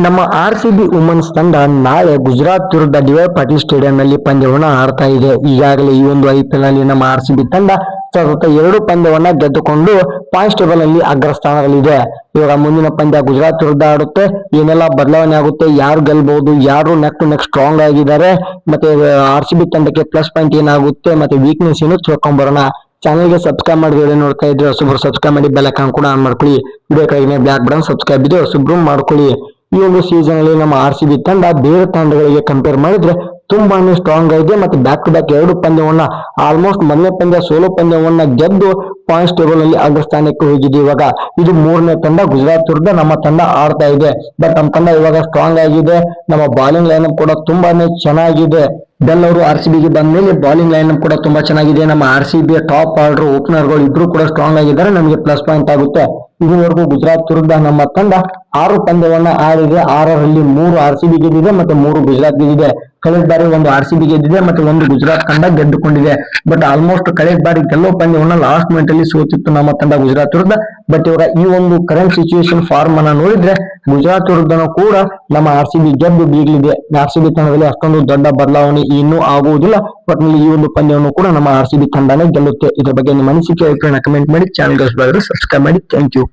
ನಮ್ಮ R C B women's ತಂಡ ನಾಳೆ ಗುಜರಾತ್ ವಿರುದ್ಧ ಡಿವೈ ಪಾಟೀಲ್ ಸ್ಟೇಡಿಯಂ ನಲ್ಲಿ ಪಂದ್ಯವನ್ನು ಆಡ್ತಾ ಇದೆ. ಈಗಾಗಲೇ ಈ ಒಂದು ಐ ಪಿ ಎಲ್ನಲ್ಲಿ ನಮ್ಮ ಆರ್ ಸಿ ಬಿ ತಂಡ ಸತತ ಎರಡು ಪಂದ್ಯವನ್ನ ಗೆದ್ದುಕೊಂಡು ಪಾಯಿಂಟ್ಸ್ ಟೇಬಲ್ನಲ್ಲಿ ಅಗ್ರ ಸ್ಥಾನದಲ್ಲಿದೆ. ಇವಾಗ ಮುಂದಿನ ಪಂದ್ಯ ಗುಜರಾತ್ ವಿರುದ್ಧ ಆಡುತ್ತೆ. ಏನೆಲ್ಲ ಬದಲಾವಣೆ ಆಗುತ್ತೆ, ಯಾರು ಗೆಲ್ಬಹುದು ಯಾರು ನೆಕ್ ಟು ನೆಕ್ ಸ್ಟ್ರಾಂಗ್ ಆಗಿದ್ದಾರೆ, ಮತ್ತೆ ಆರ್ ಸಿ ಬಿ ತಂಡಕ್ಕೆ ಪ್ಲಸ್ ಪಾಯಿಂಟ್ ಏನಾಗುತ್ತೆ, ಮತ್ತೆ ವೀಕ್ನೆಸ್ ಏನು ತಿಳ್ಕೊಂಬರೋಣ ಚಾನಲ್ಗೆ ಸಬ್ಸ್ಕ್ರೈಬ್ ಮಾಡಿ ವಿಡಿಯೋ ನೋಡ್ತಾ ಇದ್ರೆ, ಹೊಸಬ್ರು ಸಬ್ಸ್ಕ್ರೈಬ್ ಮಾಡಿ ಬೆಲ್ ಐಕಾನ್ ಕೂಡ ಆನ್ ಮಾಡ್ಕೊಳ್ಳಿ. ವಿಡಿಯೋ ಕೈಗೆ ಬ್ಲಾಕ್ ಬಟನ್ ಸಬ್ಸ್ಕ್ರೈಬ್ ಇದೆ ಸುಬ್ರು ಮಾಡ್ಕೊಳ್ಳಿ. ಈ ಒಂದು ಸೀಸನ್ ಅಲ್ಲಿ ನಮ್ಮ ಆರ್ ಸಿ ಬಿ ತಂಡ ಬೇರೆ ತಂಡಗಳಿಗೆ ಕಂಪೇರ್ ಮಾಡಿದ್ರೆ ತುಂಬಾನೇ ಸ್ಟ್ರಾಂಗ್ ಆಗಿದೆ ಮತ್ತೆ ಬ್ಯಾಕ್ ಟು ಬ್ಯಾಕ್ ಎರಡು ಪಂದ್ಯವನ್ನ ಆಲ್ಮೋಸ್ಟ್ ಮೊದಲನೇ ಪಂದ್ಯ, ಸೋಲೋ ಪಂದ್ಯವನ್ನ ಗೆದ್ದು ಪಾಯಿಂಟ್ಸ್ ಟೇಬಲ್ ಅಲ್ಲಿ ಅಗ್ರಸ್ಥಾನಕ್ಕೆ ಹೋಗಿದೆ ಇವಾಗ ಇದು ಮೂರನೇ ತಂಡ ಗುಜರಾತ್ ವಿರುದ್ಧ ನಮ್ಮ ತಂಡ ಆಡ್ತಾ ಇದೆ. ಬಟ್ ನಮ್ಮ ತಂಡ ಇವಾಗ ಸ್ಟ್ರಾಂಗ್ ಆಗಿದೆ. ನಮ್ಮ ಬಾಲಿಂಗ್ ಲೈನ್ ಕೂಡ ತುಂಬಾನೇ ಚೆನ್ನಾಗಿದೆ. ಬೆಲ್ ಅವರು ಆರ್ ಸಿ ಬಿಗೆ ಬಂದ ಮೇಲೆ ಬಾಲಿಂಗ್ ಲೈನ್ ಕೂಡ ತುಂಬಾ ಚೆನ್ನಾಗಿದೆ. ನಮ್ಮ R C B top order ಓಪನರ್ಗಳು ಇಬ್ರು ಕೂಡ ಸ್ಟ್ರಾಂಗ್ ಆಗಿದ್ದಾರೆ. ನಮಗೆ ಪ್ಲಸ್ ಪಾಯಿಂಟ್ ಆಗುತ್ತೆ. ಇದುವರೆಗೂ ಗುಜರಾತ್ ವಿರುದ್ಧ ನಮ್ಮ ತಂಡ ಆರು ಪಂದ್ಯವನ್ನ ಆಡಿದೆ. ಆರರಲ್ಲಿ ಮೂರು ಆರ್ ಸಿ ಬಿ ಗೆದ್ದಿದೆ ಮತ್ತೆ ಮೂರು ಗುಜರಾತ್ ಗೆದ್ದಿದೆ. ಕಳೆದ ಬಾರಿ ಒಂದು ಆರ್ ಸಿ ಬಿ ಗೆದ್ದಿದೆ ಮತ್ತೆ ಒಂದು ಗುಜರಾತ್ ತಂಡ ಗೆದ್ದುಕೊಂಡಿದೆ. ಬಟ್ ಆಲ್ಮೋಸ್ಟ್ ಕಳೆದ ಬಾರಿ ಗೆಲ್ಲೋ ಪಂದ್ಯವನ್ನ ಲಾಸ್ಟ್ ಮಿನಿಟ್ ಅಲ್ಲಿ ಸೋತಿತ್ತು ನಮ್ಮ ತಂಡ ಗುಜರಾತ್ ವಿರುದ್ಧ. ಬಟ್ ಇವಾಗ ಈ ಒಂದು ಕರೆಂಟ್ ಸಿಚುವೇಶನ್ ಫಾರ್ಮ್ ಅನ್ನ ನೋಡಿದ್ರೆ ಗುಜರಾತ್ ವಿರುದ್ಧನೂ ಕೂಡ ನಮ್ಮ ಆರ್ ಸಿ ಬಿ ಗೆದ್ದು ಬೀಗಲಿದೆ. ಆರ್ ಸಿ ಬಿ ತಂಡದಲ್ಲಿ ಅಷ್ಟೊಂದು ದೊಡ್ಡ ಬದಲಾವಣೆ ಇನ್ನೂ ಆಗುವುದಿಲ್ಲ. ಬಟ್ ಈ ಒಂದು ಪಂದ್ಯವನ್ನು ಕೂಡ ನಮ್ಮ ಆರ್ ಸಿ ಬಿ ತಂಡನೇ ಗೆಲ್ಲುತ್ತೆ. ಇದರ ಬಗ್ಗೆ ನಿಮ್ಮ ಅನಿಸಿಕೆ ಅಭಿಪ್ರಾಯ ಕಮೆಂಟ್ ಮಾಡಿ. ಚಾನಲ್ ಸಬ್ಸ್ಕ್ರೈಬ್ ಮಾಡಿ. Thank you